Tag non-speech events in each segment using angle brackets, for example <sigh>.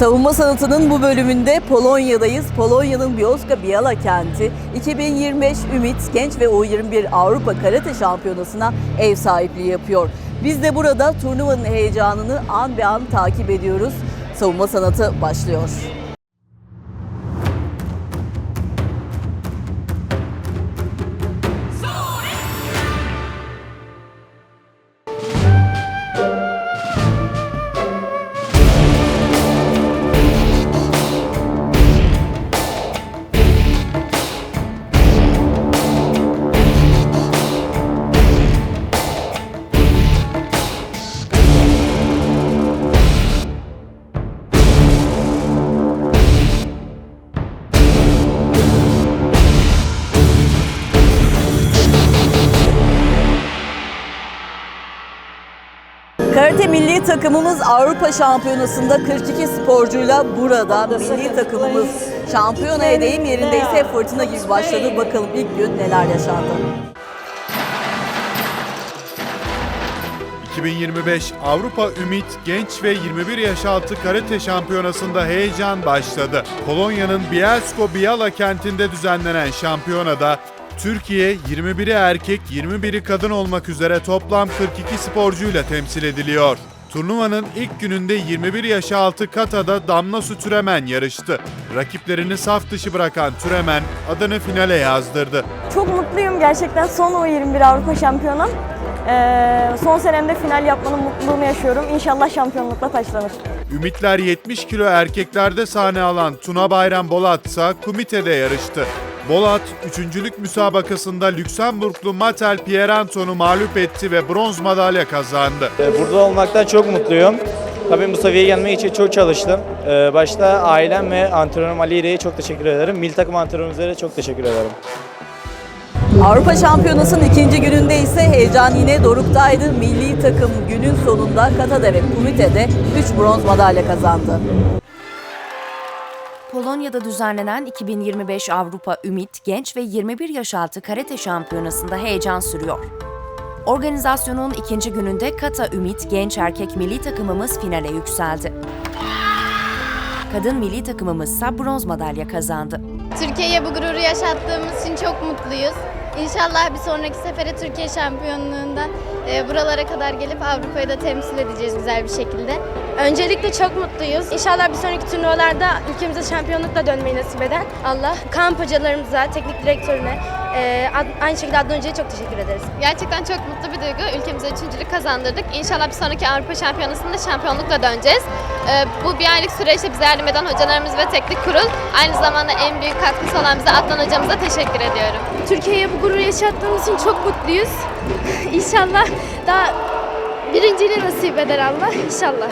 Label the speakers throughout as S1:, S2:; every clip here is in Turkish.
S1: Savunma sanatının bu bölümünde Polonya'dayız. Polonya'nın Bioska Biała kenti 2025 Ümit Genç ve U21 Avrupa Karate Şampiyonası'na ev sahipliği yapıyor. Biz de burada turnuvanın heyecanını an be an takip ediyoruz. Savunma sanatı başlıyor. Milli takımımız Avrupa Şampiyonası'nda 42 sporcuyla burada. Milli takımımız şampiyonaya deyim yerindeyse fırtına gibi başladı. Bakalım ilk gün neler yaşandı.
S2: 2025 Avrupa Ümit Genç ve 21 yaş altı karate şampiyonasında heyecan başladı. Polonya'nın Bielsko-Biała kentinde düzenlenen şampiyonada Türkiye 21'i erkek, 21'i kadın olmak üzere toplam 42 sporcuyla temsil ediliyor. Turnuvanın ilk gününde 21 yaş altı katada Damla Su Türemen yarıştı. Rakiplerini saf dışı bırakan Türemen adını finale yazdırdı.
S3: Çok mutluyum gerçekten son U21 Avrupa Şampiyonam. Ee, son senemde final yapmanın mutluluğunu yaşıyorum. İnşallah şampiyonlukla taçlanır.
S2: Ümitler 70 kilo erkeklerde sahne alan Tuna Bayram Bolat ise kumitede yarıştı. Bolat, üçüncülük müsabakasında Lüksemburglu Matel Pieranton'u mağlup etti ve bronz madalya kazandı.
S4: Ee, Burada olmaktan çok mutluyum. Tabii bu seviyeye gelmek için çok çalıştım. Ee, Başta ailem ve antrenörüm Ali İre'ye çok teşekkür ederim. Milli takım antrenörümüze de çok teşekkür ederim.
S1: Avrupa Şampiyonası'nın ikinci gününde ise heyecan yine doruktaydı. Milli takım günün sonunda Katada ve Kumite'de 3 bronz madalya kazandı.
S5: Polonya'da düzenlenen 2025 Avrupa Ümit Genç ve 21 Yaş Altı Karate Şampiyonası'nda heyecan sürüyor. Organizasyonun ikinci gününde Kata Ümit Genç Erkek Milli Takımımız finale yükseldi. Kadın milli takımımız ise bronz madalya kazandı.
S6: Türkiye'ye bu gururu yaşattığımız için çok mutluyuz. İnşallah bir sonraki sefere Türkiye şampiyonluğunda e, buralara kadar gelip Avrupa'yı da temsil edeceğiz güzel bir şekilde.
S7: Öncelikle çok mutluyuz. İnşallah bir sonraki turnuvalarda ülkemize şampiyonlukla dönmeyi nasip eden Allah. Kamp hocalarımıza, teknik direktörüne, e, ad- aynı şekilde Adnan Hoca'ya çok teşekkür ederiz.
S6: Gerçekten çok mutlu bir duygu. Ülkemize üçüncülük kazandırdık. İnşallah bir sonraki Avrupa şampiyonasında şampiyonlukla döneceğiz. E, bu bir aylık süreçte bize yardım eden hocalarımız ve teknik kurul. Aynı zamanda en büyük katkısı olan bize Adnan hocamıza teşekkür ediyorum.
S7: Türkiye'ye bu gururu yaşattığımız için çok mutluyuz. <laughs> İnşallah daha birinciliği nasip eder Allah. İnşallah.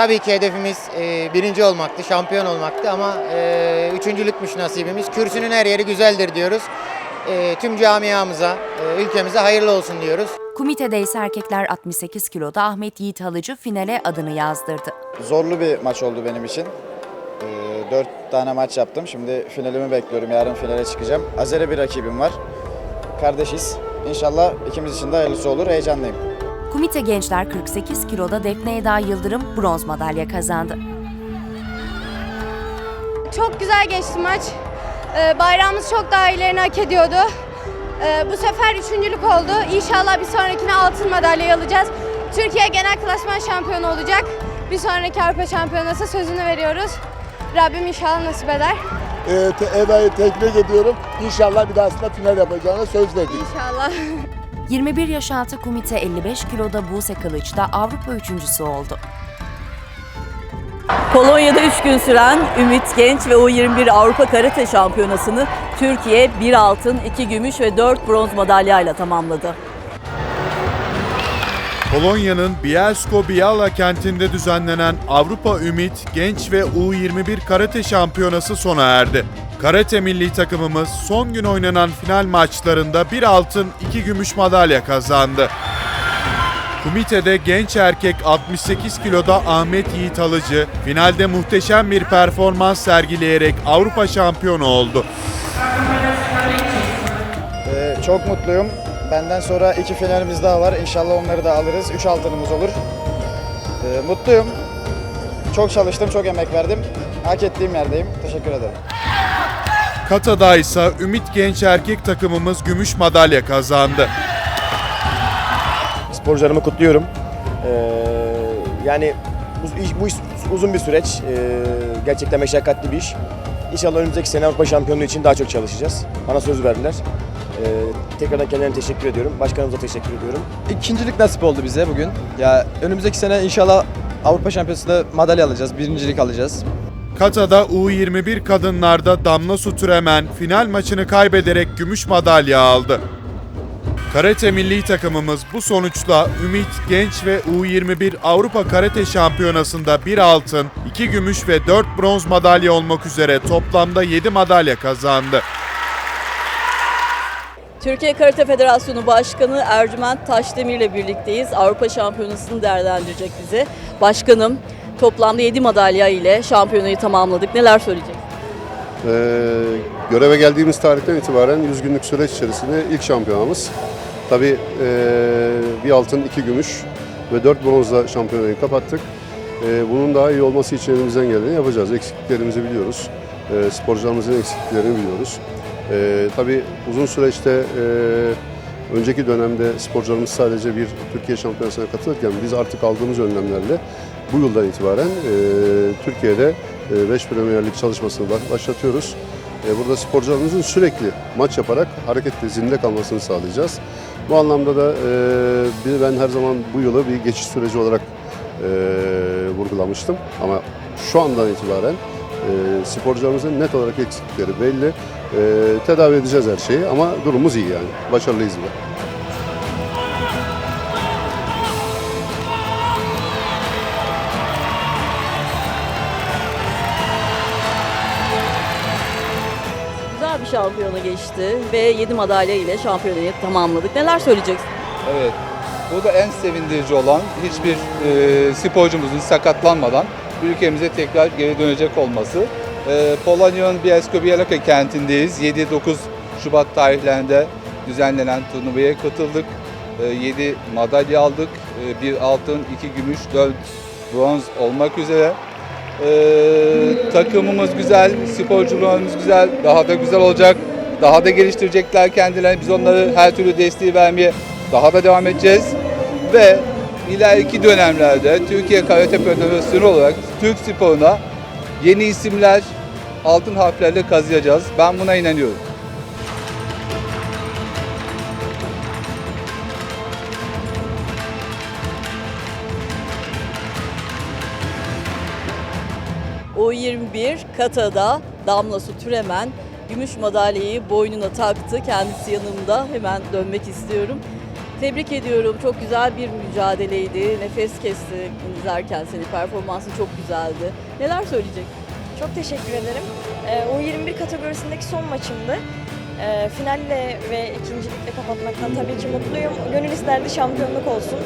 S8: Tabii ki hedefimiz e, birinci olmaktı, şampiyon olmaktı ama e, üçüncülükmüş nasibimiz. Kürsünün her yeri güzeldir diyoruz. E, tüm camiamıza, e, ülkemize hayırlı olsun diyoruz.
S5: Kumitede ise erkekler 68 kiloda Ahmet Yiğit Halıcı finale adını yazdırdı.
S9: Zorlu bir maç oldu benim için. Ee, Dört tane maç yaptım. Şimdi finalimi bekliyorum. Yarın finale çıkacağım. Azeri bir rakibim var. Kardeşiz. İnşallah ikimiz için de hayırlısı olur. Heyecanlıyım.
S5: Kumite gençler 48 kiloda Defne Eda Yıldırım bronz madalya kazandı.
S7: Çok güzel geçti maç. Ee, bayrağımız çok daha iyilerini hak ediyordu. Ee, bu sefer üçüncülük oldu. İnşallah bir sonrakine altın madalya alacağız. Türkiye genel klasman şampiyonu olacak. Bir sonraki Avrupa Şampiyonası sözünü veriyoruz. Rabbim inşallah nasip eder.
S10: e, te, Eda'yı tebrik ediyorum. İnşallah bir dahasında final yapacağına söz verdik.
S7: İnşallah. <laughs>
S5: 21 yaş altı kumite 55 kiloda Buse Kılıç da Avrupa üçüncüsü oldu.
S1: Polonya'da 3 gün süren Ümit Genç ve U21 Avrupa Karate Şampiyonası'nı Türkiye 1 altın, 2 gümüş ve 4 bronz madalyayla tamamladı.
S2: Polonya'nın Bielsko-Biała kentinde düzenlenen Avrupa Ümit Genç ve U21 Karate Şampiyonası sona erdi. Karate milli takımımız son gün oynanan final maçlarında bir altın, iki gümüş madalya kazandı. Kumitede genç erkek 68 kiloda Ahmet Yiğit Alıcı finalde muhteşem bir performans sergileyerek Avrupa şampiyonu oldu.
S9: Ee, çok mutluyum. Benden sonra iki finalimiz daha var. İnşallah onları da alırız. Üç altınımız olur. Ee, mutluyum. Çok çalıştım, çok emek verdim. Hak ettiğim yerdeyim. Teşekkür ederim.
S2: Kata'da ise Ümit Genç erkek takımımız gümüş madalya kazandı.
S11: sporcularımı kutluyorum. Ee, yani bu, bu iş uzun bir süreç. Ee, gerçekten meşakkatli bir iş. İnşallah önümüzdeki sene Avrupa Şampiyonluğu için daha çok çalışacağız. Bana söz verdiler. Ee, tekrardan kendilerine teşekkür ediyorum. Başkanımıza teşekkür ediyorum.
S12: İkincilik nasip oldu bize bugün. Ya önümüzdeki sene inşallah Avrupa Şampiyonası'nda madalya alacağız, birincilik alacağız.
S2: Kata'da U21 kadınlarda Damla Su Türemen final maçını kaybederek gümüş madalya aldı. Karate milli takımımız bu sonuçla Ümit Genç ve U21 Avrupa Karate Şampiyonası'nda 1 altın, 2 gümüş ve 4 bronz madalya olmak üzere toplamda 7 madalya kazandı.
S1: Türkiye Karate Federasyonu Başkanı Ercüment Taşdemir ile birlikteyiz. Avrupa Şampiyonası'nı değerlendirecek bize. Başkanım, toplamda 7 madalya ile şampiyonayı tamamladık. Neler söyleyeceksiniz?
S13: Ee, göreve geldiğimiz tarihten itibaren 100 günlük süreç içerisinde ilk şampiyonamız. Tabii ee, bir altın, iki gümüş ve dört bronzla şampiyonayı kapattık. Ee, bunun daha iyi olması için elimizden geleni yapacağız. Eksikliklerimizi biliyoruz. Ee, sporcularımızın eksikliklerini biliyoruz. Ee, tabii uzun süreçte ee, önceki dönemde sporcularımız sadece bir Türkiye şampiyonasına katılırken biz artık aldığımız önlemlerle bu yıldan itibaren ee, Türkiye'de 5 Premier Lig çalışmasını baş- başlatıyoruz. E, Burada sporcularımızın sürekli maç yaparak hareketli zinde kalmasını sağlayacağız. Bu anlamda da e, ben her zaman bu yılı bir geçiş süreci olarak e, vurgulamıştım. Ama şu andan itibaren e, sporcularımızın net olarak eksiklikleri belli. E, tedavi edeceğiz her şeyi ama durumumuz iyi yani. Başarılıyız.
S1: Güzel bir şampiyona geçti ve 7 madalya ile şampiyonayı tamamladık. Neler söyleyeceksiniz?
S14: Evet. Bu da en sevindirici olan hiçbir e, sporcumuzun sakatlanmadan ülkemize tekrar geri dönecek olması. E, Polonya'nın Bielsko-Białka kentindeyiz. 7-9 Şubat tarihlerinde düzenlenen turnuvaya katıldık. 7 madalya aldık. 1 altın, 2 gümüş, 4 bronz olmak üzere. Takımımız güzel, sporcularımız güzel, daha da güzel olacak. Daha da geliştirecekler kendilerini. Biz onları her türlü desteği vermeye daha da devam edeceğiz. Ve ileriki dönemlerde Türkiye Karate Federasyonu olarak Türk sporuna yeni isimler altın harflerle kazıyacağız. Ben buna inanıyorum.
S1: U21 Kata'da Damla Türemen gümüş madalyayı boynuna taktı. Kendisi yanımda. Hemen dönmek istiyorum. Tebrik ediyorum. Çok güzel bir mücadeleydi. Nefes kesti izlerken seni. Performansın çok güzeldi. Neler söyleyecek?
S3: Çok teşekkür ederim. Ee, U21 kategorisindeki son maçımdı. Ee, finalle ve ikincilikle kapatmaktan tabii ki mutluyum. Gönül isterdi şampiyonluk olsun.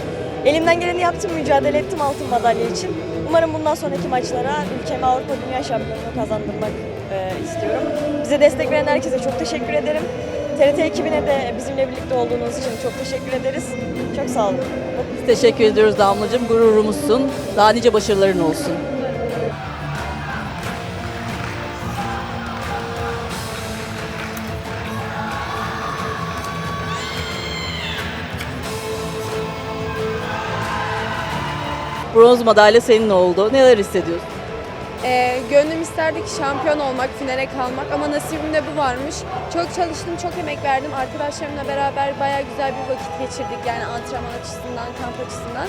S3: Elimden geleni yaptım, mücadele ettim altın madalya için. Umarım bundan sonraki maçlara ülkeme Avrupa Dünya Şampiyonluğu kazandırmak e, istiyorum. Bize destek veren herkese çok teşekkür ederim. TRT ekibine de bizimle birlikte olduğunuz için çok teşekkür ederiz. Çok sağ olun.
S1: Biz teşekkür ediyoruz Damlacığım. Gururumuzsun. Daha nice başarıların olsun. Bronz madalya senin oldu. Neler hissediyorsun?
S7: Ee, gönlüm isterdi ki şampiyon olmak, finale kalmak ama nasibimde bu varmış. Çok çalıştım, çok emek verdim. Arkadaşlarımla beraber bayağı güzel bir vakit geçirdik yani antrenman açısından, kamp açısından.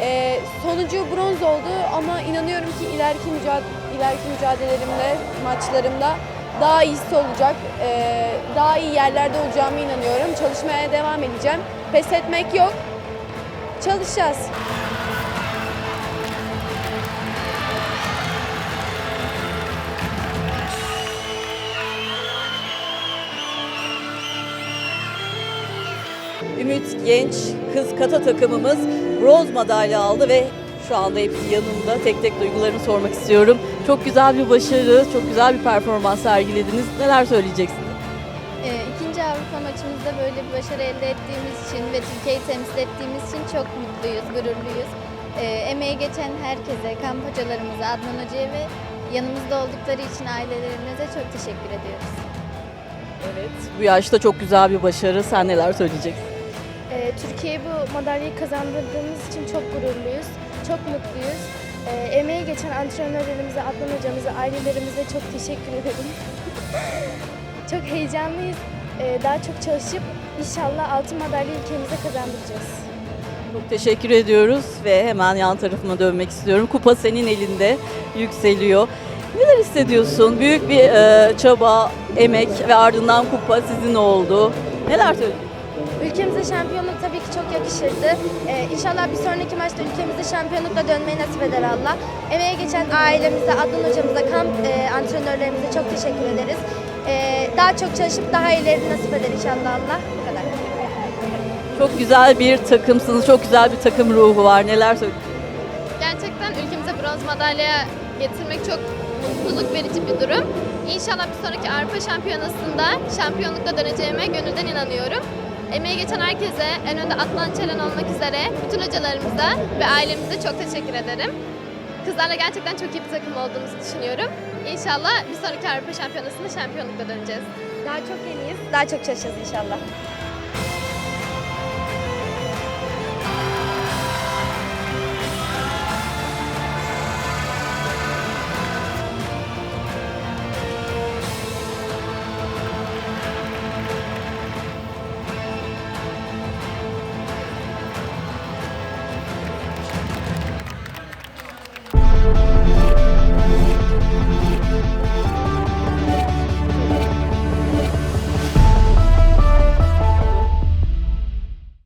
S7: Ee, sonucu bronz oldu ama inanıyorum ki ileriki, mücadele, ileriki mücadelelerimde, maçlarımda daha iyisi olacak. Ee, daha iyi yerlerde olacağımı inanıyorum. Çalışmaya devam edeceğim. Pes etmek yok. Çalışacağız.
S1: Ümit Genç kız kata takımımız bronz madalya aldı ve şu anda hepsi yanımda. Tek tek duygularını sormak istiyorum. Çok güzel bir başarı, çok güzel bir performans sergilediniz. Neler söyleyeceksiniz?
S6: Ee, ikinci Avrupa maçımızda böyle bir başarı elde ettiğimiz için ve Türkiye'yi temsil ettiğimiz için çok mutluyuz, gururluyuz.
S15: Ee, emeği geçen herkese, kamp hocalarımıza, Adnan Hoca'ya ve yanımızda oldukları için ailelerimize çok teşekkür ediyoruz.
S1: Evet. Bu yaşta çok güzel bir başarı. Sen neler söyleyeceksin?
S16: Ee, Türkiye'ye bu madalyayı kazandırdığımız için çok gururluyuz, çok mutluyuz. Ee, emeği geçen antrenörlerimize, Adnan hocamıza, ailelerimize çok teşekkür ederim. <laughs> çok heyecanlıyız. Ee, daha çok çalışıp inşallah altın madalya ülkemize kazandıracağız.
S1: Çok teşekkür ediyoruz ve hemen yan tarafıma dönmek istiyorum. Kupa senin elinde yükseliyor. Neler hissediyorsun? Büyük bir e, çaba, emek ve ardından kupa sizin oldu. Neler söylüyorsun?
S16: Ülkemize şampiyonluk tabii ki çok yakışırdı. Ee, inşallah bir sonraki maçta ülkemize şampiyonlukla dönmeyi nasip eder Allah. Emeğe geçen ailemize, Adnan hocamıza, kamp e, antrenörlerimize çok teşekkür ederiz. Ee, daha çok çalışıp daha iyilerini nasip eder inşallah Allah. Bu kadar.
S1: Çok güzel bir takımsınız, çok güzel bir takım ruhu var. Neler söylüyorsun?
S6: Gerçekten ülkemize bronz madalya getirmek çok mutluluk verici bir durum. İnşallah bir sonraki Avrupa Şampiyonası'nda şampiyonlukla döneceğime gönülden inanıyorum. Emeği geçen herkese, en önde Atlan Çelen olmak üzere bütün hocalarımıza ve ailemize çok teşekkür ederim. Kızlarla gerçekten çok iyi bir takım olduğumuzu düşünüyorum. İnşallah bir sonraki Avrupa Şampiyonası'nda şampiyonlukla döneceğiz.
S16: Daha çok iyiyiz, daha çok çalışacağız inşallah.